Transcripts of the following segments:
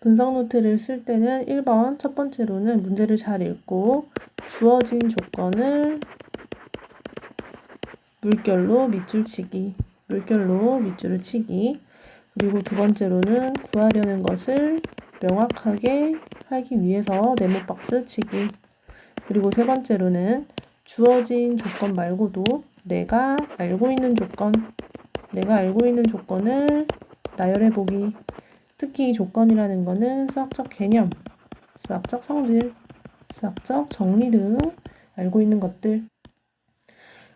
분석 노트를 쓸 때는 1번 첫 번째로는 문제를 잘 읽고 주어진 조건을 물결로 밑줄 치기, 물결로 밑줄을 치기. 그리고 두 번째로는 구하려는 것을 명확하게 하기 위해서 네모 박스 치기. 그리고 세 번째로는 주어진 조건 말고도 내가 알고 있는 조건, 내가 알고 있는 조건을 나열해 보기. 특히 이 조건이라는 거는 수학적 개념, 수학적 성질, 수학적 정리 등 알고 있는 것들.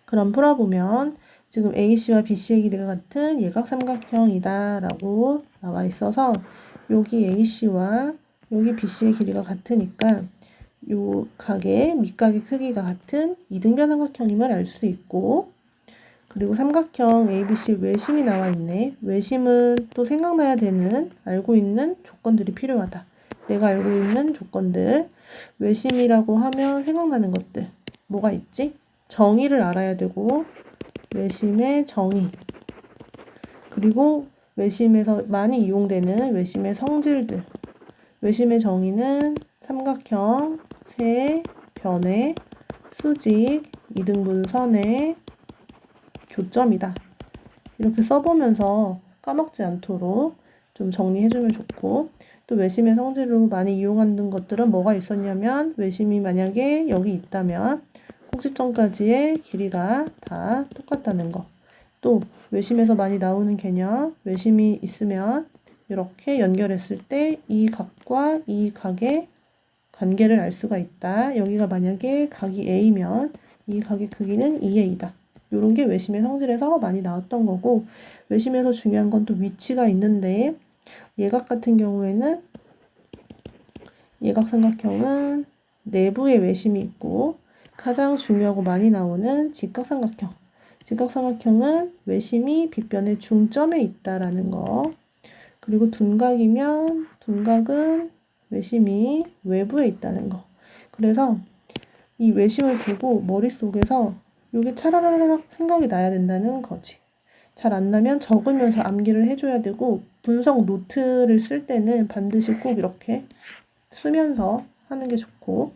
그럼 풀어보면 지금 AC와 BC의 길이가 같은 예각 삼각형이다 라고 나와 있어서 여기 AC와 여기 BC의 길이가 같으니까 요 각의 밑각의 크기가 같은 이등변 삼각형임을 알 수 있고 그리고 삼각형 ABC 외심이 나와 있네. 외심은 또 생각나야 되는 알고 있는 조건들이 필요하다. 내가 알고 있는 조건들. 외심이라고 하면 생각나는 것들. 뭐가 있지? 정의를 알아야 되고 외심의 정의. 그리고 외심에서 많이 이용되는 외심의 성질들. 외심의 정의는 삼각형, 세, 변의, 수직, 이등분선의 교점이다. 이렇게 써보면서 까먹지 않도록 좀 정리해주면 좋고 또 외심의 성질로 많이 이용하는 것들은 뭐가 있었냐면 외심이 만약에 여기 있다면 꼭지점까지의 길이가 다 똑같다는 거. 또 외심에서 많이 나오는 개념 외심이 있으면 이렇게 연결했을 때 이 각과 이 각의 관계를 알 수가 있다. 여기가 만약에 각이 A면 이 각의 크기는 2A다. 이런 게 외심의 성질에서 많이 나왔던 거고 외심에서 중요한 건 또 위치가 있는데 예각 같은 경우에는 예각 삼각형은 내부에 외심이 있고 가장 중요하고 많이 나오는 직각 삼각형. 직각 삼각형은 외심이 빗변의 중점에 있다라는 거. 그리고 둔각이면 둔각은 외심이 외부에 있다는 거. 그래서 이 외심을 두고 머릿속에서 요게 차라라락 생각이 나야 된다는 거지. 잘 안 나면 적으면서 암기를 해줘야 되고 분석 노트를 쓸 때는 반드시 꼭 이렇게 쓰면서 하는 게 좋고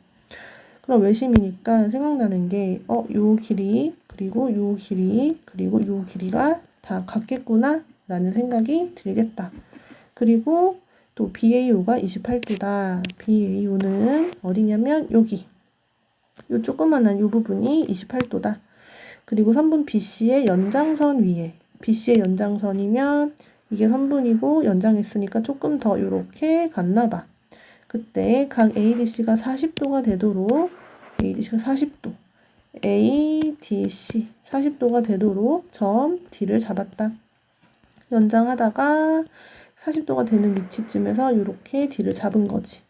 그럼 외심이니까 생각나는 게 어, 요 길이 그리고 요 길이 그리고 요 길이가 다 같겠구나 라는 생각이 들겠다. 그리고 또 BAO가 28도다. BAO는 어디냐면 여기 요 조그만한 요 부분이 28도다. 그리고 3분 BC의 연장선 위에 BC의 연장선이면 이게 3분이고 연장했으니까 조금 더 이렇게 갔나 봐. 그때 각 ADC가 40도가 되도록 ADC가 40도 ADC 40도가 되도록 점 D를 잡았다. 연장하다가 40도가 되는 위치쯤에서 이렇게 D를 잡은 거지.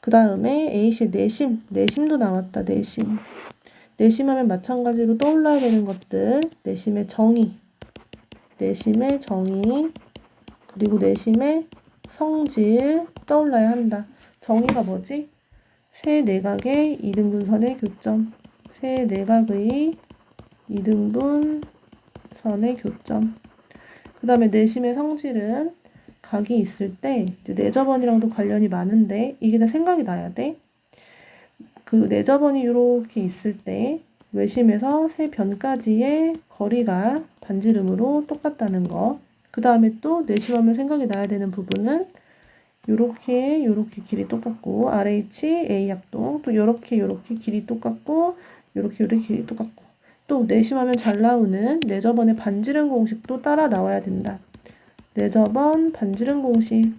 그 다음에 A씨 내심, 내심도 나왔다, 내심. 내심하면 마찬가지로 떠올라야 되는 것들, 내심의 정의, 내심의 정의, 그리고 내심의 성질 떠올라야 한다. 정의가 뭐지? 세 내각의 이등분선의 교점, 세 내각의 이등분선의 교점. 그 다음에 내심의 성질은 각이 있을 때 이제 내저번이랑도 관련이 많은데 이게 다 생각이 나야 돼. 그 내저번이 이렇게 있을 때 외심에서 세 변까지의 거리가 반지름으로 똑같다는 거. 그 다음에 또 내심하면 생각이 나야 되는 부분은 요렇게 요렇게 길이 똑같고 RH A 합동 또 요렇게 요렇게 길이 똑같고 요렇게 요렇게 길이 똑같고 또 내심하면 잘 나오는 내저번의 반지름 공식도 따라 나와야 된다. 내저번 반지름 공식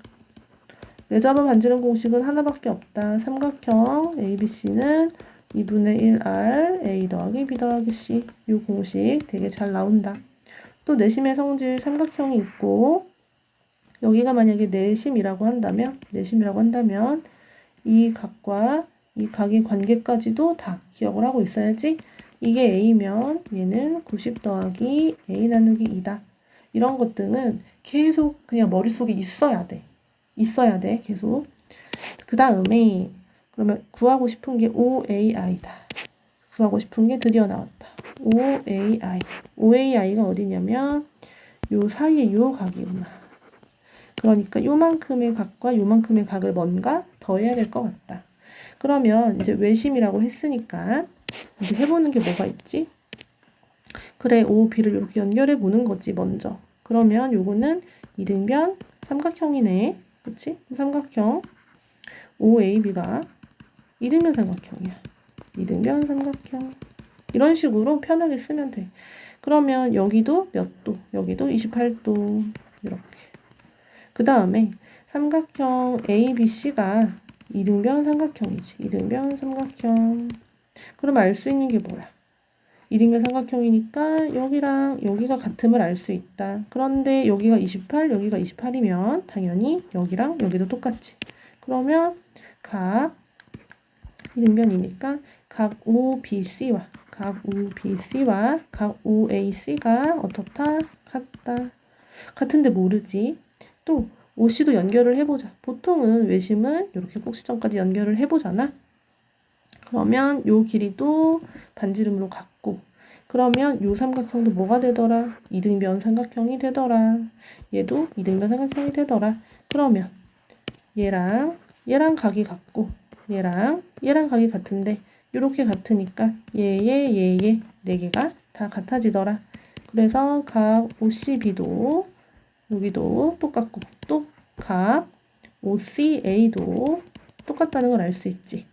내저번 반지름 공식은 하나밖에 없다. 삼각형 ABC는 2분의 1R A 더하기 B 더하기 C 이 공식 되게 잘 나온다. 또 내심의 성질 삼각형이 있고 여기가 만약에 내심이라고 한다면 내심이라고 한다면 이 각과 이 각의 관계까지도 다 기억을 하고 있어야지 이게 A면 얘는 90 더하기 A 나누기 2다. 이런 것들은 계속 그냥 머릿속에 있어야 돼. 있어야 돼, 계속. 그 다음에, 그러면 구하고 싶은 게 OAI다. 구하고 싶은 게 드디어 나왔다. OAI. OAI가 어디냐면, 요 사이에 요 각이구나. 그러니까 요만큼의 각과 요만큼의 각을 뭔가 더해야 될 것 같다. 그러면 이제 외심이라고 했으니까 이제 해보는 게 뭐가 있지? 그래, O, B를 이렇게 연결해 보는 거지, 먼저. 그러면 요거는 이등변 삼각형이네. 그치? 삼각형. OAB가 이등변 삼각형이야. 이등변 삼각형. 이런 식으로 편하게 쓰면 돼. 그러면 여기도 몇 도? 여기도 28도. 이렇게. 그 다음에 삼각형 ABC가 이등변 삼각형이지. 이등변 삼각형. 그럼 알 수 있는 게 뭐야? 이등변 삼각형이니까 여기랑 여기가 같음을 알 수 있다. 그런데 여기가 28, 여기가 28이면 당연히 여기랑 여기도 똑같지. 그러면 각 이등변이니까 각 OBC와 각 OBC와 각 OAC가 어떻다? 같다. 같은데 모르지. 또 OC도 연결을 해보자. 보통은 외심은 이렇게 꼭지점까지 연결을 해보잖아. 그러면 요 길이도 반지름으로 같고 그러면 요 삼각형도 뭐가 되더라? 이등변 삼각형이 되더라. 얘도 이등변 삼각형이 되더라. 그러면 얘랑 얘랑 각이 같고 얘랑 얘랑 각이 같은데 이렇게 같으니까 얘 얘 얘 얘 네 개가 다 같아지더라. 그래서 각 OCB도 여기도 똑같고 또 각 OCA도 똑같다는 걸 알 수 있지.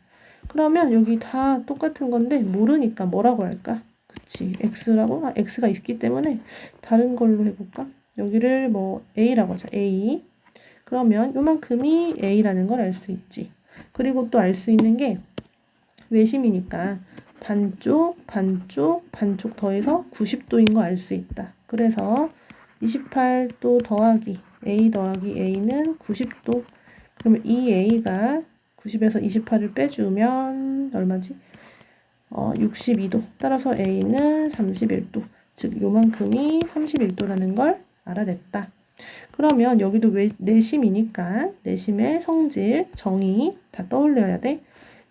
그러면 여기 다 똑같은 건데 모르니까 뭐라고 할까? 그치 x라고 아, x가 있기 때문에 다른 걸로 해볼까? 여기를 뭐 a라고 하자 a 그러면 요만큼이 a라는 걸 알 수 있지. 그리고 또 알 수 있는 게 외심이니까 반쪽 반쪽 반쪽 더해서 90도인 거 알 수 있다. 그래서 28도 더하기 a 더하기 a는 90도 그러면 이 a가 90에서 28을 빼주면 얼마지? 어, 62도. 따라서 A는 31도. 즉 요만큼이 31도라는 걸 알아냈다. 그러면 여기도 왜, 내심이니까 내심의 성질, 정의 다 떠올려야 돼.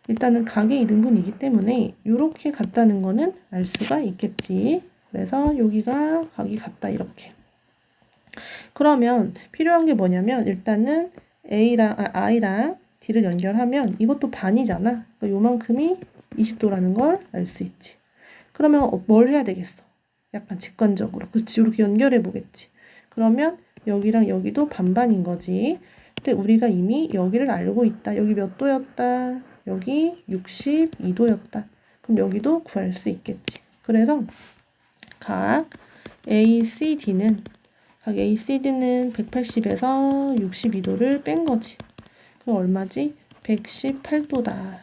일단은 각의 이등분이기 때문에 이렇게 같다는 거는 알 수가 있겠지. 그래서 여기가 각이 같다 이렇게. 그러면 필요한 게 뭐냐면 일단은 A랑 아, I랑 D를 연결하면 이것도 반이잖아. 그러니까 요만큼이 20도라는 걸 알 수 있지. 그러면 어, 뭘 해야 되겠어? 약간 직관적으로. 그렇지. 이렇게 연결해 보겠지. 그러면 여기랑 여기도 반반인 거지. 근데 우리가 이미 여기를 알고 있다. 여기 몇 도였다? 여기 62도였다. 그럼 여기도 구할 수 있겠지. 그래서 각 ACD는 각 ACD는 180에서 62도를 뺀 거지. 그럼 얼마지? 118도다.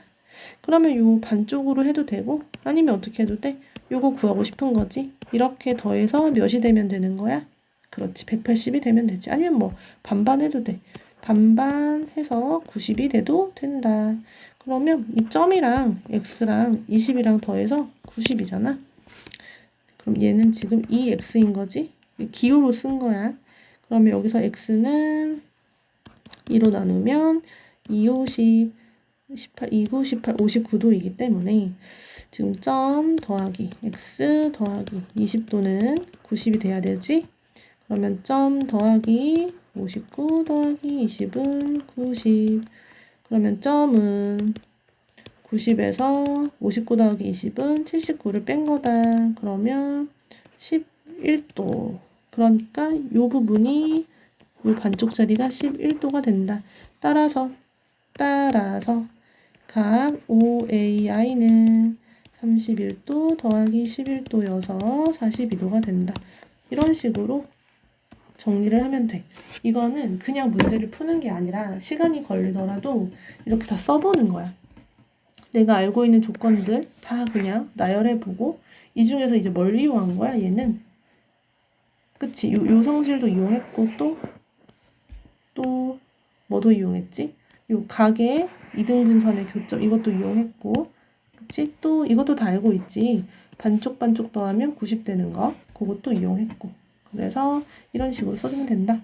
그러면 요 반쪽으로 해도 되고 아니면 어떻게 해도 돼? 요거 구하고 싶은 거지. 이렇게 더해서 몇이 되면 되는 거야? 그렇지. 180이 되면 되지. 아니면 뭐 반반 해도 돼. 반반 해서 90이 돼도 된다. 그러면 이 점이랑 x랑 20이랑 더해서 90이잖아. 그럼 얘는 지금 2x인 거지? 기호로 쓴 거야. 그러면 여기서 x는 2로 나누면 2, 50, 18, 2, 9, 18, 59도이기 때문에 지금 점 더하기 x 더하기 20도는 90이 돼야 되지? 그러면 점 더하기 59 더하기 20은 90 그러면 점은 90에서 59 더하기 20은 79를 뺀 거다. 그러면 11도. 그러니까 이 부분이 이 반쪽짜리가 11도가 된다. 따라서 따라서 각 OAI는 31도 더하기 11도여서 42도가 된다. 이런 식으로 정리를 하면 돼. 이거는 그냥 문제를 푸는 게 아니라 시간이 걸리더라도 이렇게 다 써보는 거야. 내가 알고 있는 조건들 다 그냥 나열해보고 이 중에서 이제 뭘 이용한 거야 얘는 그치 요, 요 성질도 이용했고 또 또 뭐도 이용했지? 요 각의 이등분선의 교점 이것도 이용했고 그치? 또 이것도 다 알고 있지? 반쪽 반쪽 더하면 90 되는 거. 그것도 이용했고. 그래서 이런 식으로 써주면 된다